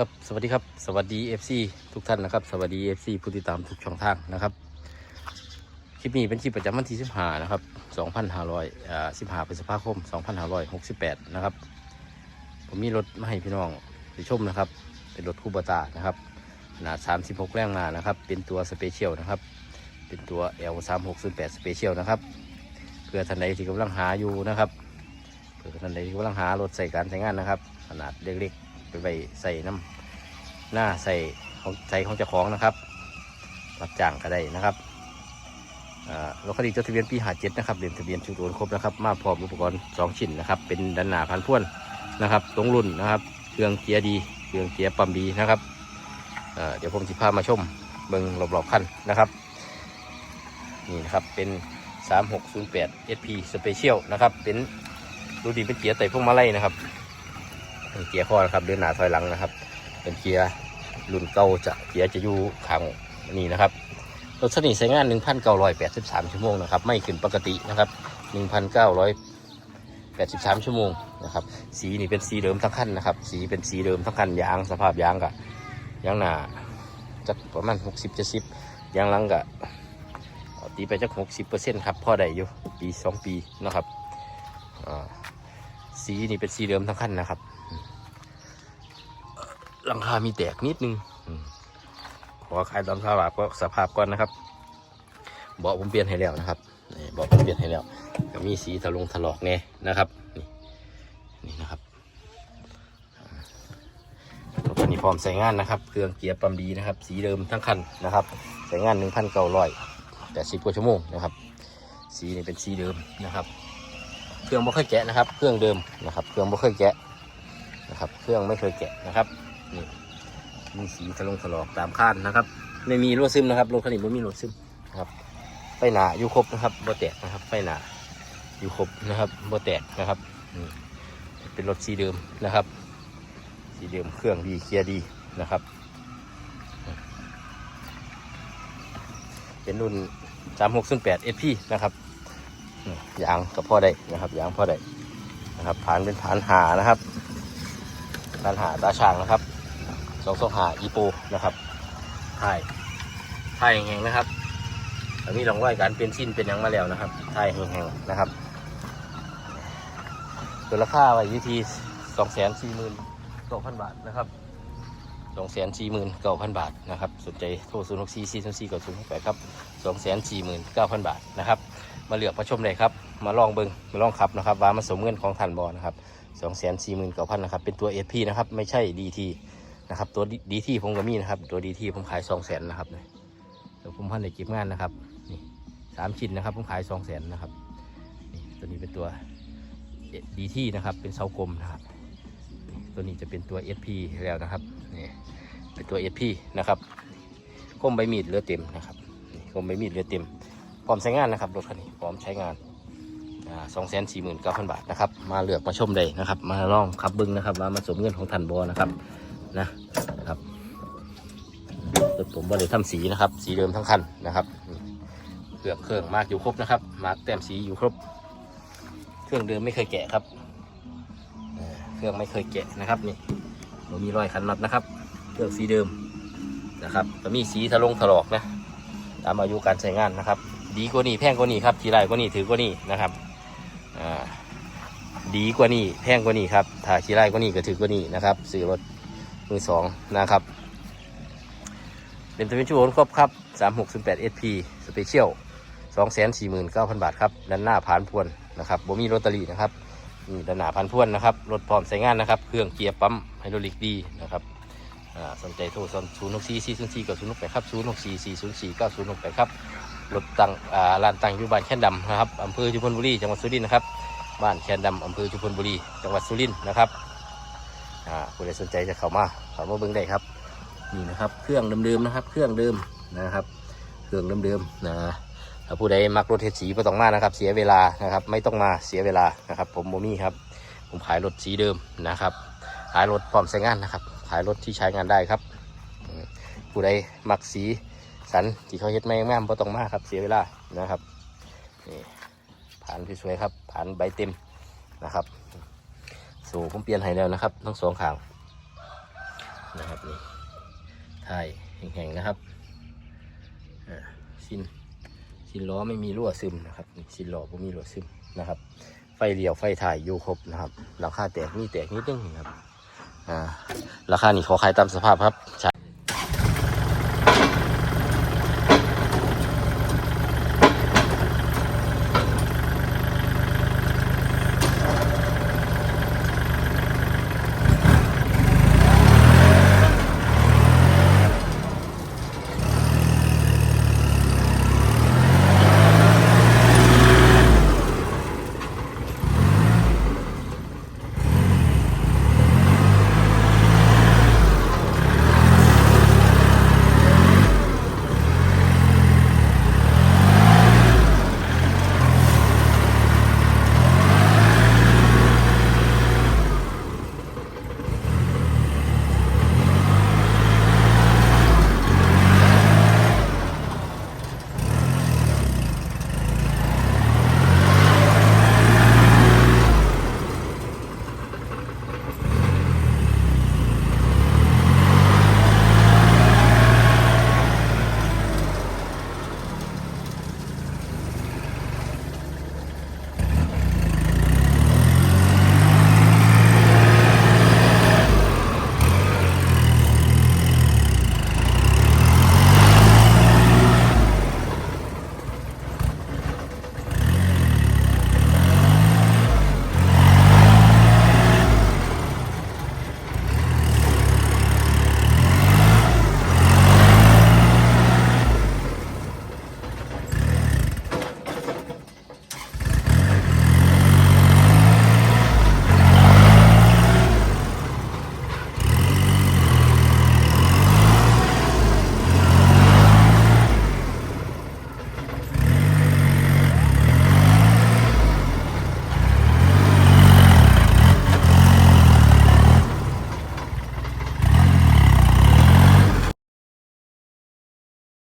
ครับสวัสดีครับสวัสดี FC ทุกท่านนะครับ สวัสดี FC ผู้ติดตามทุกช่องทางนะครับคลิปนี้เป็นคลิปประจำวันที่15นะครับ2,500อ่า15พฤษภาคม 2568นะครับผมมีรถมาให้พี่น้องไปชมนะครับ เป็นรถคูบตานะครับขนาด 36 แรงม้านะครับ เป็นตัวสเปเชียลนะครับ เป็นตัว L 3 6 0 8 สเปเชียลนะครับเพื่อท่านใดที่กำลังหาอยู่นะครับเพื่อท่านใดที่กำลังหารถใส่การใช้งานนะครับ ขนาดเล็กๆ ไปไปใส่น้ำหน้าใส่ของใส่ของเจ้าของนะครับ รับจ้างก็ได้นะครับรถคันนี้จดทะเบียนปีหาเจ็ดนะครับเรียนทะเบียนชุดโอนครบนะครับ มาพร้อมอุปกรณ์สองชิ้นนะครับ เป็นดันหนาพันพ่วนนะครับตรงรุ่นนะครับเครื่องเกียร์ดีเครื่องเกียร์ปั๊มดีนะครับเดี๋ยวผมจะพามาชมเบิ้งรอบๆคันนะครับ นี่นะครับเป็น 3608 SP Special นะครับ เป็นดูดีเป็นเกียร์ไต่พวกมาไล่นะครับ เป็นเกียร์ข้อนะครับเดินหน้าถอยหลังนะครับ เป็นเกียร์รุ่นเก่าจะเกียร์จะอยู่ข้างนี่นะครับรถสนิทใช้งาน 1,983 ชั่วโมงนะครับไม่ขึ้นปกตินะครับ 1,983 ชั่วโมงนะครับสีนี่เป็นสีเดิมทั้งคันนะครับ สีเป็นสีเดิมทั้งคันยางสภาพยางกะยางหนาจะประมาณ 60-70ยางหลังกะตีไปจักหกสิบเปอร์เซ็นต์ครับพ่อได้อยู่ปีสองปีนะครับสีนี่เป็นสีเดิมทั้งคันนะครับ หลังคามีแตกนิดนึงขอขายตามสภาพก็สภาพก่อนนะครับเบาะผมเปลี่ยนให้แล้วนะครับนี่เบาะผมเปลี่ยนให้แล้วก็มีสีถลงถลอกแน่นะครับ นี่นี่นะครับรถคันนี้พร้อมใส่งานนะครับ เครื่องเกียร์ปั๊มดีนะครับ สีเดิมทั้งคันนะครับใส่งานหนึ่งพันเก้าร้อยแปดสิบกว่าชั่วโมงนะครับ สีนี่เป็นสีเดิมนะครับ เครื่องไม่เคยแกะนะครับ เครื่องเดิมนะครับ เครื่องไม่เคยแกะนะครับ เครื่องไม่เคยแกะนะครับ นี่มีสีทะลงถลอกตามคานนะครับ ไม่มีรั่วซึมนะครับรถคันนี้ไม่มีรั่วซึมนะครับไฟหนาอยู่ครบนะครับบ่แตกนะครับไฟหนาอยู่ครบนะครับบ่แตกนะครับเป็นรถสีเดิมนะครับ สีเดิมเครื่องดีเคลียร์ดีนะครับ เป็นรุ่น3608 SP นะครับยางกับพ่อได้นะครับยางพ่อได้นะครับผ่านเป็นผ่านหานะครับผ่านหาตาช่างนะครับ สองสองหาอีโปนะครับถ่ายถ่ายแห้งๆนะครับอันนี้ลองรอยการเป็นสิ้นเป็นยังมาแล้วนะครับถ่ายแห้งๆนะครับตัวราคาไว้อยู่ที่สองแสนสี่หมื่นสองพันบาทนะครับสองแสนสี่หมื่นเก้าพันบาทนะครับสนใจโทรศูนย์หกสี่สี่ศูนย์สี่กับศูนย์หกแปดครับสองแสนสี่หมื่นเก้าพันบาทนะครับ มาเหลือกมาชมเลยครับ มาลองเบิงมาลองขับนะครับว่ามันสมเงินของทันบอนะครับสองแสนสี่หมื่นเก้าพันนะครับ เป็นตัวเอพีนะครับ ไม่ใช่ดีที นะครับ ตัวดีที่ผมก็มีนะครับ ตัวดีที่ผมขายสองแสนนะครับเนี่ยเดี๋ยวผมพันในเก็บงานนะครับนี่สามชิ้นนะครับ ผมขายสองแสนนะครับนี่ตัวนี้เป็นตัวดีที่นะครับ เป็นเสากลมนะครับนี่ตัวนี้จะเป็นตัว SP แล้วนะครับนี่เป็นตัว SP นะครับคมใบมีดเรือเต็มนะครับนี่คมใบมีดเรือเต็มพร้อมใช้งานนะครับรถคันนี้พร้อมใช้งานสองแสนสี่หมื่นเก้าพันบาทนะครับ มาเลือกมาชมได้นะครับ มาลองขับบึงนะครับว่ามันสมเงินของทันบอนะครับ นะครับรถผมบริทำสีนะครับ สีเดิมทั้งคันนะครับเครื่องเครื่องมากอยู่ครบนะครับ มาแต้มสีอยู่ครบ เครื่องเดิมไม่เคยแกะครับเครื่องไม่เคยแกะนะครับนี่ผมมีรอยขันน็อตนะครับ เครื่องสีเดิมนะครับจะมีสีทะลงถลอกนะตามอายุการใช้งานนะครับ ดีกว่านี้แพงกว่านี้ครับทีไรกว่านี้ถือกว่านี้นะครับดีกว่านี้แพงกว่านี้ครับถ้าทีไรกว่านี้ก็ถือกว่านี้นะครับซื้อรถ มือสองนะครับเป็นทวินชั่วโมงครบครับ3608 SP Special 249,000 บาทครับด้านหน้าผ่านพวนนะครับบ่มีโรตารี่นะครับนี่ด้านหน้าผ่านพวนนะครับรถพร้อมใช้งานนะครับ เครื่องเกียร์ปั๊มไฮดรอลิกดีนะครับสนใจโทรศูนย์ศูนย์หกสี่สี่ศูนย์สี่กับศูนย์หกแปดครับศูนย์หกสี่สี่ศูนย์สี่เก้าศูนย์หกแปดครับรถตังอ่าลานตังอยู่บ้านแค่นดำนะครับอำเภอชุมพลบุรีจังหวัดสุรินทร์นะครับบ้านแค่นดำอำเภอชุมพลบุรี จังหวัดสุรินทร์นะครับ่าผู้ใดสนใจจะเข้ามาเข้ามาเบิ่งได้ครับนี่นะครับเครื่องเดิมๆนะครับ เครื่องเดิมนะครับ เครื่องเดิมๆนะถ้าผู้ใดมักรถเทสีไม่ต้องมานะครับ เสียเวลานะครับ ไม่ต้องมาเสียเวลานะครับ ผมโมมี่ครับ ผมขายรถสีเดิมนะครับ ขายรถพร้อมใช้งานนะครับ ขายรถที่ใช้งานได้ครับ ผู้ใดมักสีสันที่เขาเฮ็ดไม่งามบ่ต้องมาครับ เสียเวลานะครับนี่ผ่านสวยๆครับผ่านใบเต็มนะครับ สูผมเปลี่ยนให้แล้วนะครับ ทั้งสองข้างนะครับนี่ถ่ายแห้งๆนะครับอ่าสิ้นสิ้นล้อไม่มีรั่วซึมนะครับสิ้นล้อไม่มีรั่วซึมนะครับ ไฟเลี้ยวไฟถ่ายอยู่ครบนะครับราคาแตกนี่แตกนิดนึงครับอ่าราคานี่ขอขายตามสภาพครับ